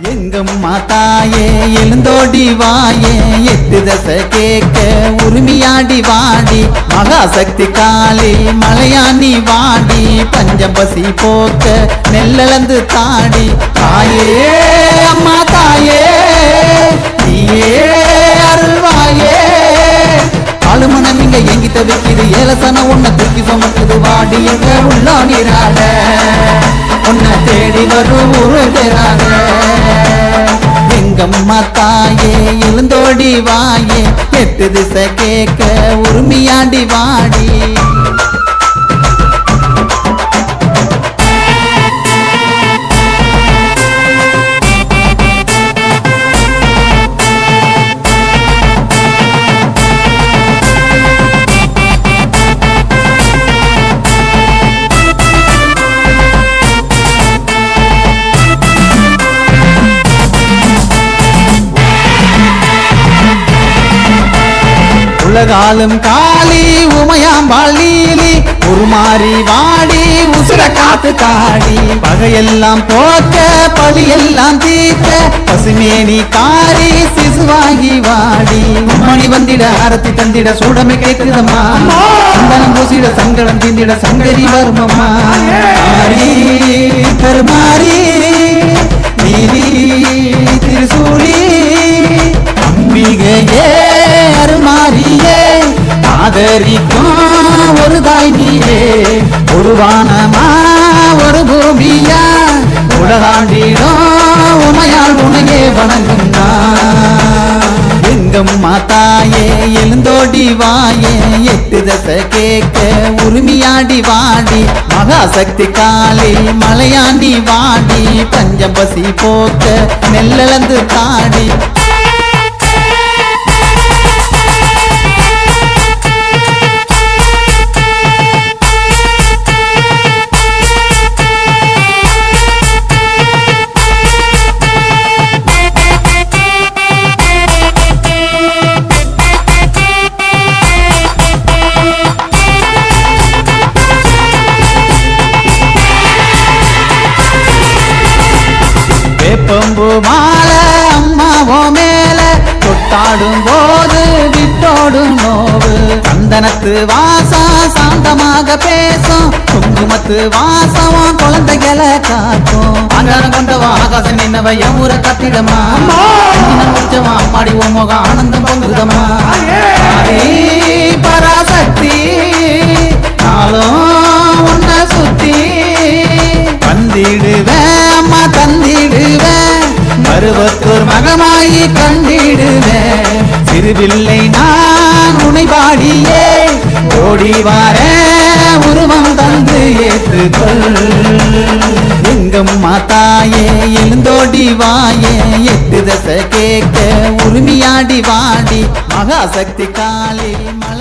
எங்கம்மா தாயே எழுந்தோடி வாயே எட்டு தசை கேட்க உரிமையாடி வாடி. மகாசக்தி காளி மலையாணி வாடி பஞ்சம் பசி போக்க நெல்லளந்து தாடி. தாயே அம்மா தாயே நீயே அருள்வாயே. அழுமணம் இங்க எங்கி தவிக்குது ஏலசன உன்னை தூக்கி சுமக்குது வாடி எங்க உள்ள நீராட உன்னை தேடி வரும் ஒரு அம்மா தாயே எழுந்தோடி வாயே எட்டு திசை கேட்க உரிமையாண்டி வாடி. உலகாலும் காளி உமையாம்பாள் நீலி உருமாறி வாடி உசுர காத்து காடி பகையெல்லாம் போக்க பழியெல்லாம் தீர்க்க பசுமேனி காரி சிசுவாகி வாடி. மணி வந்திட ஆரத்தி தந்திட சூடமை கேட்குதம்மா. சந்தனம் பூசிட சங்கடம் தீந்திட சங்கரி வருமம்மா. மாறி ஆதரிக்கும் ஒரு தாய் நீயே ஒரு வானமா ஒரு பூமியா? உலகாண்டிடும் உமையால் உனையே வணங்கும் நான். மாத்தாயே எழுந்தோடி வாயே எட்டு தசை கேட்க உரிமையாடி வாடி. மகாசக்தி காலி மலையாண்டி வாடி பஞ்சம் பசி போக்க நெல்லளந்து தாடி. வேப்பம்பு மாலை அம்மாவோ மேல. தொட்டாடும் போது விட்டோடும் நோவு. சந்தனத்து வாசம் சாந்தமாக பேசும். குங்குமத்து வாசம் குழந்தைகளை காக்கும். ஆங்காரம் கொண்டவா ஆகாசம் நின்னவ என் ஊரை கத்திடமா முடிச்சவா அம்மாடி ஓ முகம் ஆனந்தம் பொங்குதமா? பராசக்தி நாளும் உன்னை சுத்தி. வந்திடுவேன். ஓர் மகமாயி கண்டிடுவேன். சிறுவில்லை நான் உனை பாடியே ஓடி வார உருவம் தந்து ஏற்றுக்கொள். எங்கம் மாத்தாயே எழுந்தோடி வாயே எட்டு தசை கேட்க உரிமையாடி வாடி மகாசக்தி காளி மலை